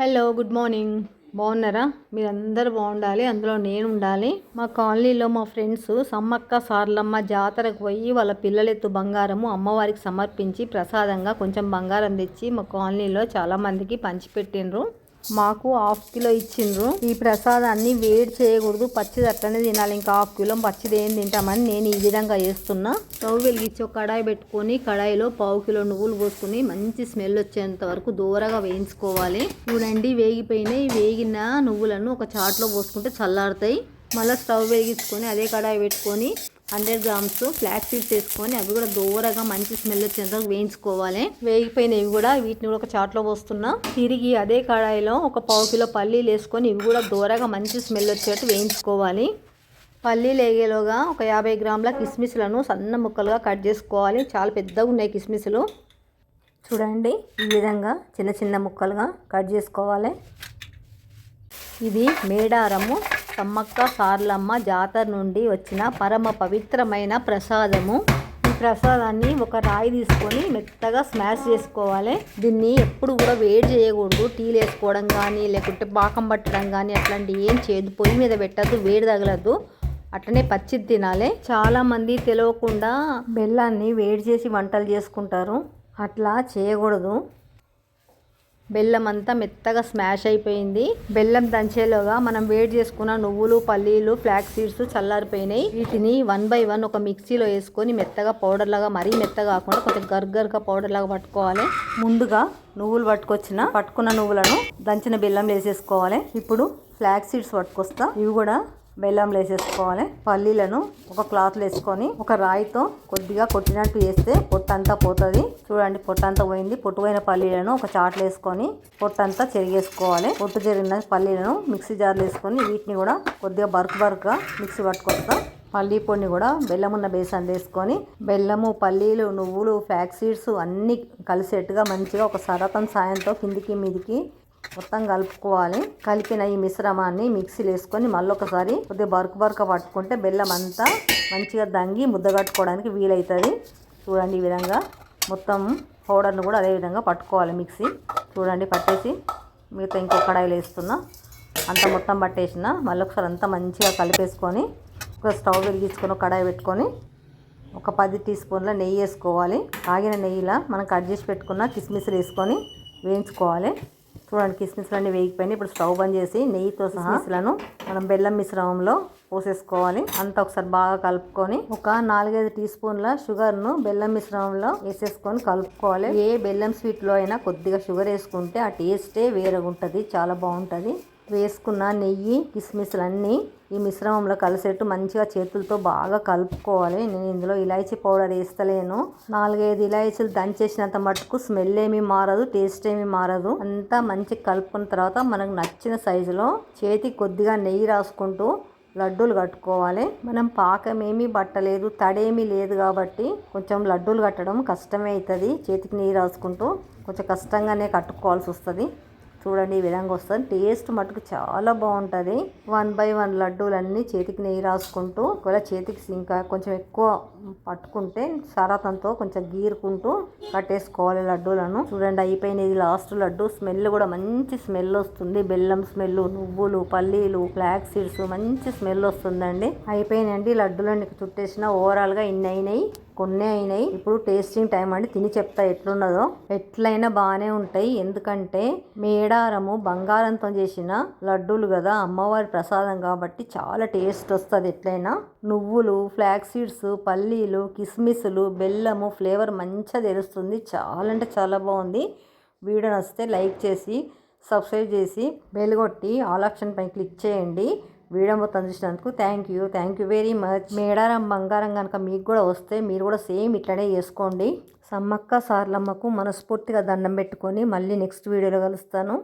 Hello good morning బాగున్నారా? మీరందరూ బాగుండాలి అందులో నేను ఉండాలి. మా కాలనీలో మా ఫ్రెండ్స్ సమ్మక్క సార్లమ్మ జాతరకు పోయి వాళ్ళ పిల్లలెత్తు బంగారము అమ్మవారికి సమర్పించి ప్రసాదంగా కొంచెం బంగారం తెచ్చి మా కాలనీలో చాలామందికి పంచిపెట్టిండ్రు. మాకు హాఫ్ కిలో ఇచ్చిండ్రు. ఈ ప్రసాదాన్ని వేడి చేయకూడదు పచ్చిది అట్లనే తినాలి. ఇంకా హాఫ్ కిలో పచ్చిది ఏం తింటామని నేను ఈ విధంగా చేస్తున్నా. స్టవ్ వెలిగించి ఒక కడాయి పెట్టుకొని కడాయిలో పావు కిలో నువ్వులు పోసుకుని మంచి స్మెల్ వచ్చేంత వరకు దూరగా వేయించుకోవాలి. చూడండి వేగిపోయినాయి. వేగిన నువ్వులను ఒక చాట్లో పోసుకుంటే చల్లారుతాయి. మళ్ళీ స్టవ్ వెలిగించుకొని అదే కడాయి పెట్టుకొని హండ్రెడ్ గ్రామ్స్ ఫ్లాక్ సీడ్స్ వేసుకొని అవి కూడా దూరగా మంచి స్మెల్ వచ్చేంత వేయించుకోవాలి. వేగిపోయినవి కూడా వీటిని కూడా ఒక చాట్లో పోస్తున్నా. తిరిగి అదే కడాయిలో ఒక పావు కిలో పల్లీలు వేసుకొని ఇవి కూడా దూరగా మంచి స్మెల్ వచ్చేట్టు వేయించుకోవాలి. పల్లీలు వేగేలోగా ఒక యాభై గ్రాముల కిస్మిస్లను సన్న ముక్కలుగా కట్ చేసుకోవాలి. చాలా పెద్దగా ఉన్నాయి కిస్మిస్లు. చూడండి ఈ విధంగా చిన్న చిన్న ముక్కలుగా కట్ చేసుకోవాలి. ఇది మేడారము సమ్మక్క సార్లమ్మ జాతర నుండి వచ్చిన పరమ పవిత్రమైన ప్రసాదము. ఈ ప్రసాదాన్ని ఒక రాయి తీసుకొని మెత్తగా స్మాష్ చేసుకోవాలి. దీన్ని ఎప్పుడు కూడా వేడి చేయకూడదు. టీలు వేసుకోవడం కానీ లేకుంటే పాకం పట్టడం కానీ అట్లాంటివి ఏం చేయదు పొయ్యి మీద పెట్టద్దు వేడి తగలద్దు. అట్లనే పచ్చిది తినాలి. చాలామంది తెలవకుండా తెలియకుండా బెల్లాన్ని వేడి చేసి వంటలు చేసుకుంటారు. అట్లా చేయకూడదు. బెల్లం అంతా మెత్తగా స్మాష్ అయిపోయింది. బెల్లం దంచేలోగా మనం వేడి చేసుకున్న నువ్వులు పల్లీలు ఫ్లాక్ సీడ్స్ చల్లారిపోయినాయి. వీటిని వన్ బై వన్ ఒక మిక్సీలో వేసుకొని మెత్తగా పౌడర్ లాగా మరీ మెత్తగా కాకుండా కొంచెం గర్గర్గా పౌడర్ లాగా పట్టుకోవాలి. ముందుగా నువ్వులు పట్టుకొచ్చిన పట్టుకున్న నువ్వులను దంచిన బెల్లం వేసేసుకోవాలి. ఇప్పుడు ఫ్లాక్ సీడ్స్ పట్టుకొస్తా. ఇవి కూడా బెల్లం వేసేసుకోవాలి. పల్లీలను ఒక క్లాత్లో వేసుకొని ఒక రాయితో కొద్దిగా కొట్టినట్టు వేస్తే పొట్టంతా పోతుంది. చూడండి పొట్టంతా పోయింది. పొట్టు పోయిన పల్లీలను ఒక చాట్లు వేసుకొని పొట్టంతా చెరిగేసుకోవాలి. పొట్టు చెరిగిన పల్లీలను మిక్సీ జార్లో వేసుకొని వీటిని కూడా కొద్దిగా బర్క్ బర్క్గా మిక్సీ పట్టుకొస్తా. పల్లీ పొడిని కూడా బెల్లం ఉన్న బేసన్ వేసుకొని బెల్లము పల్లీలు నువ్వులు ఫ్యాక్సీడ్స్ అన్నీ కలిసేట్టుగా మంచిగా ఒక సరతం సాయంతో కిందికి మీదికి మొత్తం కలుపుకోవాలి. కలిపిన ఈ మిశ్రమాన్ని మిక్సీలో వేసుకొని మళ్ళీ ఒకసారి కొద్దిగా బరుకు బరుక పట్టుకుంటే బెల్లం అంతా మంచిగా దంగి ముద్ద కట్టుకోవడానికి వీలవుతుంది చూడండి ఈ విధంగా మొత్తం పౌడర్ను కూడా అదే విధంగా పట్టుకోవాలి మిక్సీ. చూడండి పట్టేసి మిగతా ఇంకో కడాయిలు వేస్తున్నా. అంత మొత్తం పట్టేసిన. మళ్ళీ ఒకసారి అంతా మంచిగా కలిపేసుకొని ఒక స్టవ్ వెలిగించుకొని కడాయి పెట్టుకొని ఒక పది టీ స్పూన్ల నెయ్యి వేసుకోవాలి. ఆగిన నెయ్యిలా మనం కట్ చేసి పెట్టుకున్న కిస్మిస్లు వేసుకొని వేయించుకోవాలి. చూడండి కిస్మిస్లు అన్నీ వేగిపోయినాయి. ఇప్పుడు స్టవ్ బంద్ చేసి నెయ్యితో కిస్మిస్లను మనం బెల్లం మిశ్రమంలో పోసేసుకోవాలి. అంతా ఒకసారి బాగా కలుపుకొని ఒక నాలుగైదు టీ స్పూన్ల షుగర్ను బెల్లం మిశ్రమంలో వేసేసుకొని కలుపుకోవాలి. ఏ బెల్లం స్వీట్లో అయినా కొద్దిగా షుగర్ వేసుకుంటే ఆ టేస్టే వేరేగా ఉంటుంది చాలా బాగుంటుంది. వేసుకున్న నెయ్యి కిస్మిస్లు అన్నీ ఈ మిశ్రమంలో కలిసేట్టు మంచిగా చేతులతో బాగా కలుపుకోవాలి. నేను ఇందులో ఇలాచీ పౌడర్ వేస్తలేను నాలుగైదు ఇలాచీలు దంచేసినంత మటుకు స్మెల్ ఏమీ మారదు టేస్ట్ ఏమీ మారదు. అంతా మంచిగా కలుపుకున్న తర్వాత మనకు నచ్చిన సైజులో చేతి కొద్దిగా నెయ్యి రాసుకుంటూ లడ్డూలు కట్టుకోవాలి. మనం పాకం ఏమీ పట్టలేదు తడేమీ లేదు కాబట్టి కొంచెం లడ్డూలు కట్టడం కష్టమే అవుతుంది. చేతికి నెయ్యి రాసుకుంటూ కొంచెం కష్టంగానే కట్టుకోవాల్సి వస్తుంది. చూడండి ఈ విధంగా వస్తుంది. టేస్ట్ మటుకు చాలా బాగుంటుంది. వన్ బై వన్ లడ్డూలన్నీ చేతికి నెయ్యి రాసుకుంటూ ఒకవేళ చేతికి ఇంకా కొంచెం ఎక్కువ పట్టుకుంటే సరాతంతో కొంచెం గీరుకుంటూ కట్టేసుకోవాలి లడ్డూలను. చూడండి అయిపోయినది లాస్ట్ లడ్డు. స్మెల్ కూడా మంచి స్మెల్ వస్తుంది. బెల్లం స్మెల్ నువ్వులు పల్లీలు ఫ్లాక్ సీడ్స్ మంచి స్మెల్ వస్తుందండి. అయిపోయినాయండి లడ్డూలన్నీ. చుట్టేసిన ఓవరాల్గా ఇన్ని అయినాయి. కొన్ని అయినాయి. ఇప్పుడు టేస్టింగ్ టైం అండి. తిని చెప్తా ఎట్లున్నదో. ఎట్లయినా బాగానే ఉంటాయి. ఎందుకంటే మేడారము బంగారంతో చేసిన లడ్డూలు కదా. అమ్మవారి ప్రసాదం కాబట్టి చాలా టేస్ట్ వస్తుంది ఎట్లయినా. నువ్వులు ఫ్లాక్ సీడ్స్ పల్లీలు కిస్మిస్లు బెల్లము ఫ్లేవర్ మంచిగా తెలుస్తుంది. చాలా అంటే చాలా బాగుంది. వీడియో నచ్చితే లైక్ చేసి సబ్స్క్రైబ్ చేసి బెల్ కొట్టి ఆల్ ఆప్షన్ పై క్లిక్ చేయండి. వీడియో మొత్తం చూసినందుకు thank you thank you very much Medaram బంగారం కనుక మీకు కూడా వస్తే మీరు కూడా సేమ్ ఇట్లనే చేసుకోండి. సమ్మక్క సార్లమ్మకు మనస్ఫూర్తిగా దండం పెట్టుకొని మళ్ళీ నెక్స్ట్ వీడియోలో కలుస్తాను.